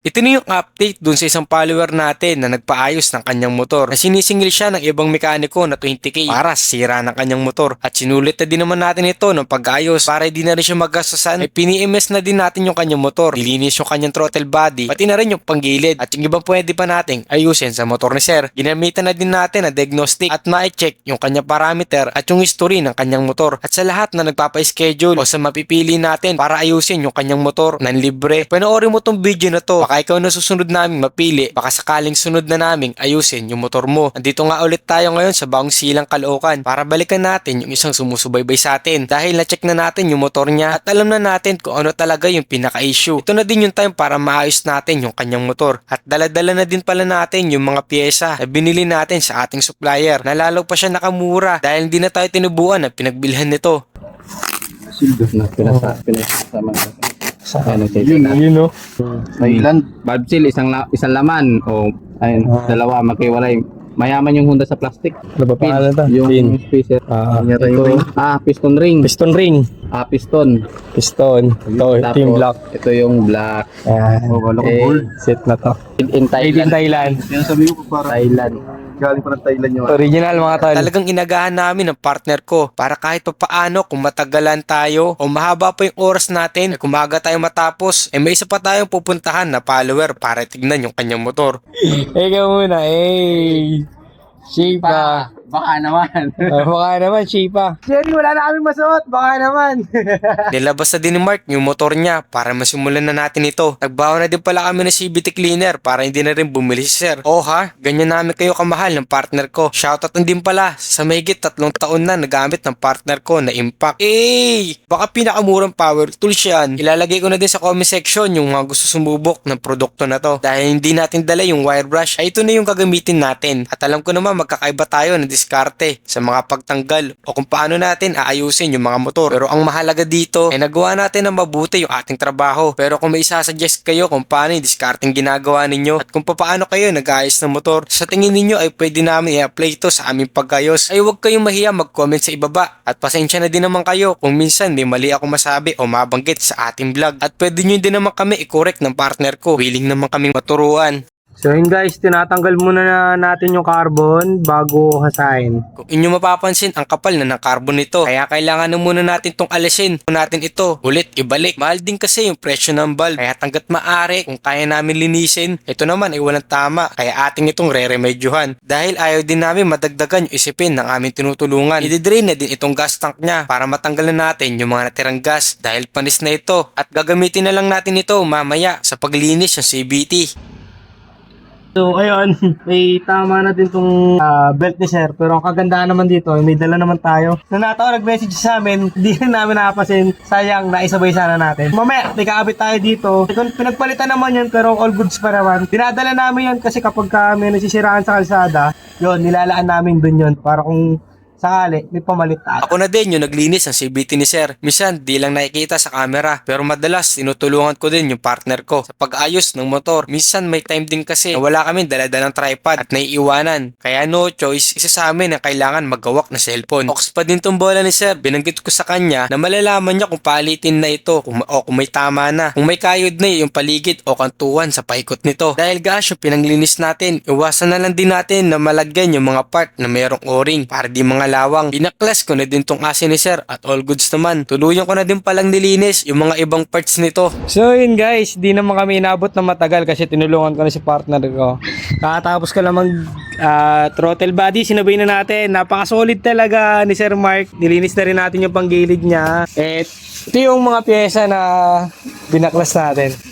Ito na yung update dun sa isang follower natin na nagpaayos ng kanyang motor. Na sinisingil siya ng ibang mekaniko na 20k para sira ng kanyang motor. At sinulit na din naman natin ito ng pag-ayos para hindi na rin siya magastusan ay pini-MS na din natin yung kanyang motor. Nilinis yung kanyang throttle body pati na rin yung panggilid. At yung ibang pwede pa nating ayusin sa motor ni sir ginamitan na din natin na diagnostic at ma-check yung kanyang parameter at yung history ng kanyang motor. At sa lahat na nagpapa-schedule o sa mapipili natin para ayusin yung kanyang motor ng libre panoorin mo tong video na to baka ikaw na susunod namin mapili. Baka sakaling sunod na namin ayusin yung motor mo. Andito nga ulit tayo ngayon sa Baong Silang Caloocan para balikan natin yung isang sumusubaybay sa atin. Dahil na-check na natin yung motor niya at alam na natin kung ano talaga yung pinaka-issue. Ito na din yung time para maayos natin yung kanyang motor. At daladala na din pala natin yung mga pyesa na binili natin sa ating supplier na lalo pa siya nakamura dahil hindi na tayo tinubuan na pinagbilhan nito. Sildo na pinasa, pinasama natin. Sa Ano, yun, yun no. Thailand. Valve seal, isang, la, isang laman. O, ayun, Ah. dalawa, magkiwalay. Mayaman yung Honda sa plastic. Ano ba pangalan to? Yung Pin. spacer. Ah, Ito, ito, ah, piston ring. piston ring. Ah, piston. Piston. Ito, ito yung black. Ito yung black. Ayan. Oh, wala Eh, set na to. In Made in Thailand. Thailand. Yan sabi ko para Thailand. Galing pa ng Thailand yung Original mga tol. Talagang inagahan namin ng partner ko para kahit pa paano kung matagalan tayo o mahaba pa yung oras natin, kung maaga tayo matapos, eh may isa pa tayong pupuntahan na follower para tignan yung kanyang motor. Ikaw muna, eh. Shipa. Baka naman. Uh, baka naman, Shipa. Jerry, wala na kami masuot. Baka naman. Nilabas na din ni Mark yung motor niya para masimulan na natin ito. Nagbawa na din pala kami ng CVT cleaner para hindi na rin bumili si Sir. Oh ha, ganyan namin kayo kamahal ng partner ko. Shoutout na din pala sa mahigit tatlong taon na nagamit ng partner ko na Impact. Eh, baka pinakamurang power tools yan. Ilalagay ko na din sa comment section yung mga gusto sumubok ng produkto na to. Dahil hindi natin dala yung wire brush, ay ito na yung gagamitin natin. At alam ko naman magkakaiba tayo ng diskarte sa mga pagtanggal o kung paano natin aayusin yung mga motor. Pero ang mahalaga dito ay nagawa natin ng mabuti yung ating trabaho. Pero kung may isasuggest kayo kung paano yung diskarting ginagawa ninyo at kung paano kayo nag-aayos ng motor, sa tingin ninyo ay pwede namin i-apply ito sa aming pagkayos. Ay huwag kayong mahiya mag-comment sa ibaba. At pasensya na din naman kayo kung minsan may mali ako masabi o mabanggit sa ating vlog. At pwede nyo din naman kami i-correct ng partner ko. Willing naman kaming maturuan. So yun guys, tinatanggal muna na natin yung carbon bago hasain. Kung inyo mapapansin, ang kapal na ng carbon nito. Kaya kailangan na muna natin tong alisin. Kung natin ito, ulit ibalik. Mahal din kasi yung presyo ng bulb. Kaya tanggat maaari, kung kaya namin linisin, ito naman ay walang tama. Kaya ating itong re-remedyohan. Dahil ayaw din namin madagdagan yung isipin ng aming tinutulungan. Ididrain na din itong gas tank niya para matanggalan natin yung mga natirang gas. Dahil panis na ito. At gagamitin na lang natin ito mamaya sa paglinis ng CBT. So ayun, may tama na din tong ah, belt ni sir. Pero ang kagandahan naman dito, may dala naman tayo. Nung natawa nag-message sa amin, hindi rin namin nakapasin. Sayang, naisabay sana natin. Mamaya, may kakabit tayo dito. Pinagpalitan naman yan, pero all goods pa naman. Dinadala namin yan kasi kapag ka may nasisiraan sa kalsada, yun, nilalaan namin dun yun. Para kung sakali, may pamalit tayo. Ako na din yung naglinis ng CBT ni Sir. Minsan, di lang nakikita sa camera. Pero madalas, tinutulungan ko din yung partner ko sa pag-ayos ng motor. Minsan, may time din kasi na wala kami daladalang tripod at naiiwanan. Kaya no choice, isa sa amin na kailangan magawak na cellphone. Ox pa din tong bola ni Sir. Binanggit ko sa kanya na malalaman niya kung palitin na ito kung, o kung may tama na. Kung may kayod na yung paligid o kantuan sa paikot nito. Dahil gas yung pinanglinis natin, iwasan na lang din natin na malagyan yung mga part na mayroong o-ring para di mga lawang. Pinaklas ko na din tong asin ni Sir at all goods naman. Tuluyan ko na din palang nilinis yung mga ibang parts nito. So yun guys, di naman kami inabot na matagal kasi tinulungan ko na si partner ko. Kakatapos ko lang mag ah, throttle body, sinabay na natin. Napaka-solid talaga ni Sir Mark. Nilinis na rin natin yung panggilid niya. At ito yung mga pyesa na binaklas natin.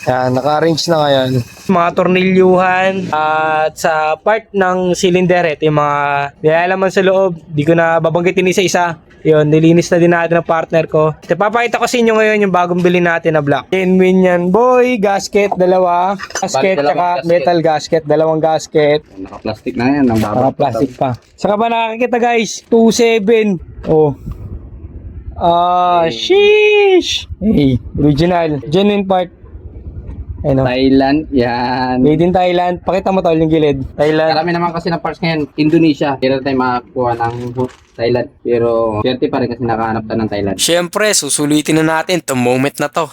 Yan, naka-arrange na ngayon. Mga tornilyuhan at sa part ng cylinder, ito yung mga nilalaman sa loob. Di ko na babanggitin isa-isa. Yun, nilinis na din natin ng partner ko. Ito, papakita ko sa inyo ngayon yung bagong bili natin na black. Genuine yan, boy. Gasket, dalawa. Gasket, Bakit dalawang tsaka gasket? metal gasket. Dalawang gasket. Naka-plastic na yan. Ang baba. Naka-plastic pa. Saka ba nakakita guys? 2.7. Oh. Ah, sheesh. Hey, original. Genuine part. Ayun oh. Thailand, yan. Made in Thailand. Pakita mo tol yung gilid. Thailand. Marami naman kasi ng parts ngayon, Indonesia. Hindi tayo makakuha ng Thailand. Pero, swerte pa rin kasi nakahanap tayo ng Thailand. Siyempre, susulitin na natin tong moment na to.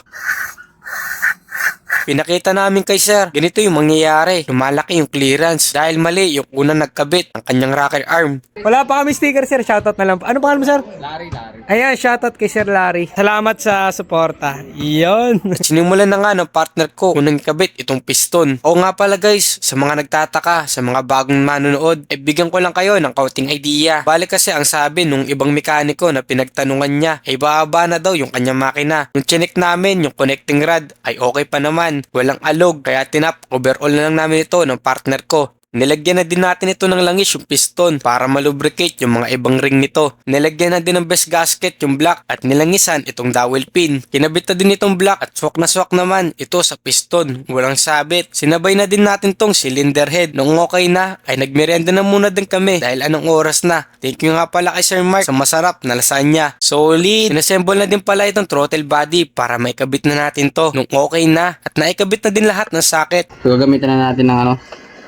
Pinakita namin kay sir, ganito yung mangyayari. Lumalaki yung clearance dahil mali yung unang nagkabit ng kanyang rocker arm. Wala pa kami sticker, sir. Shoutout na lang. Ano pangalan mo, sir? Lari, lari. Ayan, shoutout kay Sir Larry. Salamat sa suporta. Iyon. At sinimulan na nga ng partner ko unang kabit itong piston. O nga pala guys, sa mga nagtataka, sa mga bagong manonood, eh bigyan ko lang kayo ng kaunting idea. Balik kasi ang sabi nung ibang mekaniko na pinagtanungan niya, ay bababa na daw yung kanyang makina. Nung chinek namin, yung connecting rod ay okay pa naman. Walang alog, kaya tinap overall na lang namin ito ng partner ko. Nilagyan na din natin ito ng langis yung piston para malubricate yung mga ibang ring nito. Nilagyan na din ng best gasket yung block at nilangisan itong dowel pin. Kinabit na din itong block at swak na swak naman ito sa piston. Walang sabit. Sinabay na din natin tong cylinder head. Nung okay na ay nagmerienda na muna din kami dahil anong oras na. Thank you nga pala kay Sir Mark sa masarap na lasagna. Solid! Inassemble na din pala itong throttle body para maikabit na natin to. Nung okay na at naikabit na din lahat ng socket. So, na natin ng ano,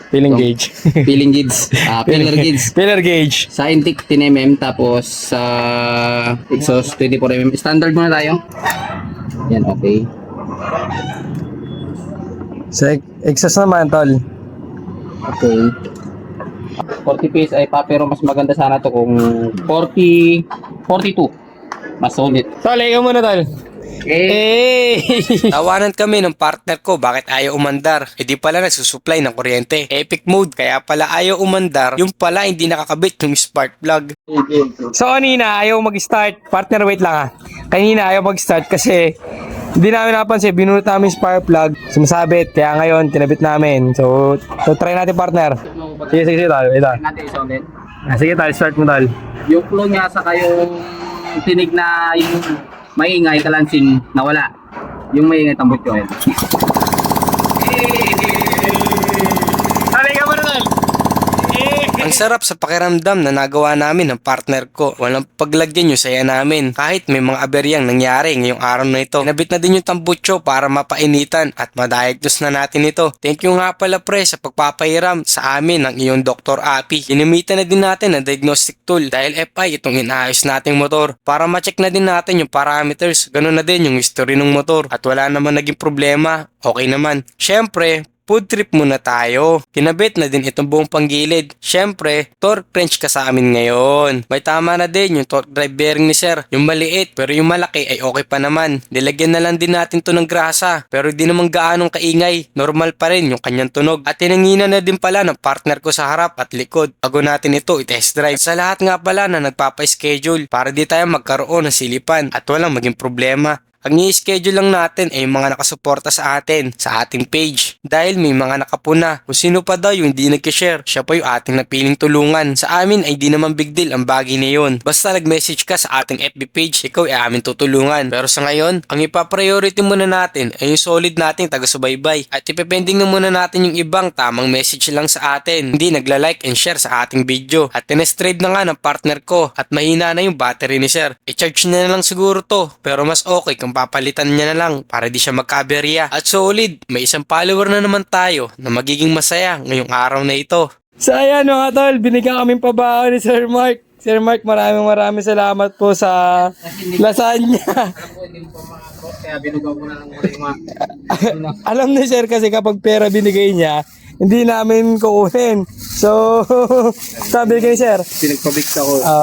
Feeling gauge. peeling gauge. Ah, pillar gauge. Pillar gauge. Sa intake 10mm tapos sa exhaust 24mm. Standard muna tayo. Yan, okay. Sa exhaust naman, tol. Okay. 40 PSI pa pero mas maganda sana to kung 40 42. Mas solid. Tol, ikaw muna, tol. Eh! Tawanan kami ng partner ko bakit ayaw umandar. E di pala nagsusupply ng kuryente. Epic mode kaya pala ayaw umandar. Yung pala hindi nakakabit yung spark plug. so, kanina, ayaw mag-start. Partner, wait lang ah. Kanina, ayaw mag-start kasi hindi namin napansin, binunot namin yung spark plug, sumasabit, kaya ngayon, tinabit namin. So, so try natin, partner. Sige, sige, sige, tol. Ito. natin isa ulit. Ah, sige, tol, start mo, tol. Yung flow niya sa kayong tinig na yung maingay kalansing nawala. Yung maingay tambot ko. Ayan. Tol, ikaw muna, tol. Eh! Ang sarap sa pakiramdam na nagawa namin ng partner ko. Walang paglagyan yung saya namin. Kahit may mga aberyang nangyari ngayong araw na ito. Nabit na din yung tambutso para mapainitan at madiagnose na natin ito. Thank you nga pala pre sa pagpapahiram sa amin ng iyong Dr. Api. Ginamitan na din natin ang diagnostic tool dahil FI itong inaayos nating motor para ma-check na din natin yung parameters. Ganun na din yung history ng motor at wala naman naging problema. Okay naman. Syempre, Food trip muna tayo. Kinabit na din itong buong panggilid. Syempre, torque wrench ka sa amin ngayon. May tama na din yung torque drive bearing ni sir. Yung maliit, pero yung malaki ay okay pa naman. Nilagyan na lang din natin to ng grasa. Pero di naman gaanong kaingay. Normal pa rin yung kanyang tunog. At tinangina na din pala ng partner ko sa harap at likod. Bago natin ito i-test drive. Sa lahat nga pala na nagpapa-schedule para di tayo magkaroon ng silipan at walang maging problema. Ang i-schedule lang natin ay yung mga nakasuporta sa atin, sa ating page. Dahil may mga nakapuna. Kung sino pa daw yung hindi nag-share, siya pa yung ating napiling tulungan. Sa amin ay di naman big deal ang bagay na yun. Basta nag-message ka sa ating FB page, ikaw ay amin tutulungan. Pero sa ngayon, ang ipa-priority muna natin ay yung solid nating taga-subaybay. At ipepending na muna natin yung ibang tamang message lang sa atin. Hindi nagla-like and share sa ating video. At tinestrade na nga ng partner ko at mahina na yung battery ni sir. I-charge na lang siguro to. Pero mas okay kung papalitan niya na lang para di siya magkaberya. At solid, may isang follower na naman tayo na magiging masaya ngayong araw na ito. So ayan mga tol, binigyan kaming pabaon ni Sir Mark. Sir Mark, maraming maraming salamat po sa lasagna. Alam na Sir kasi kapag pera binigay niya, hindi namin kukunin. So, sabi kay Sir, Pinagpabix ako sa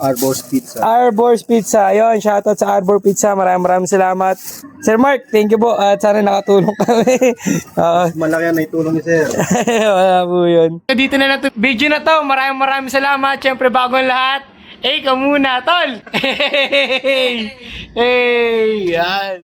Arbor's Pizza. Arbor's Pizza. Ayun, shoutout sa Arbor Pizza. Maraming maraming salamat. Sir Mark, thank you po at sana nakatulong kami. Oo. Malaki ang naitulong ni Sir. Wala po yun. Dito na lang. Video na to. Maraming maraming salamat. Siyempre, bago ang lahat. Eh, ikaw muna, tol. Hey! Hey! Yan.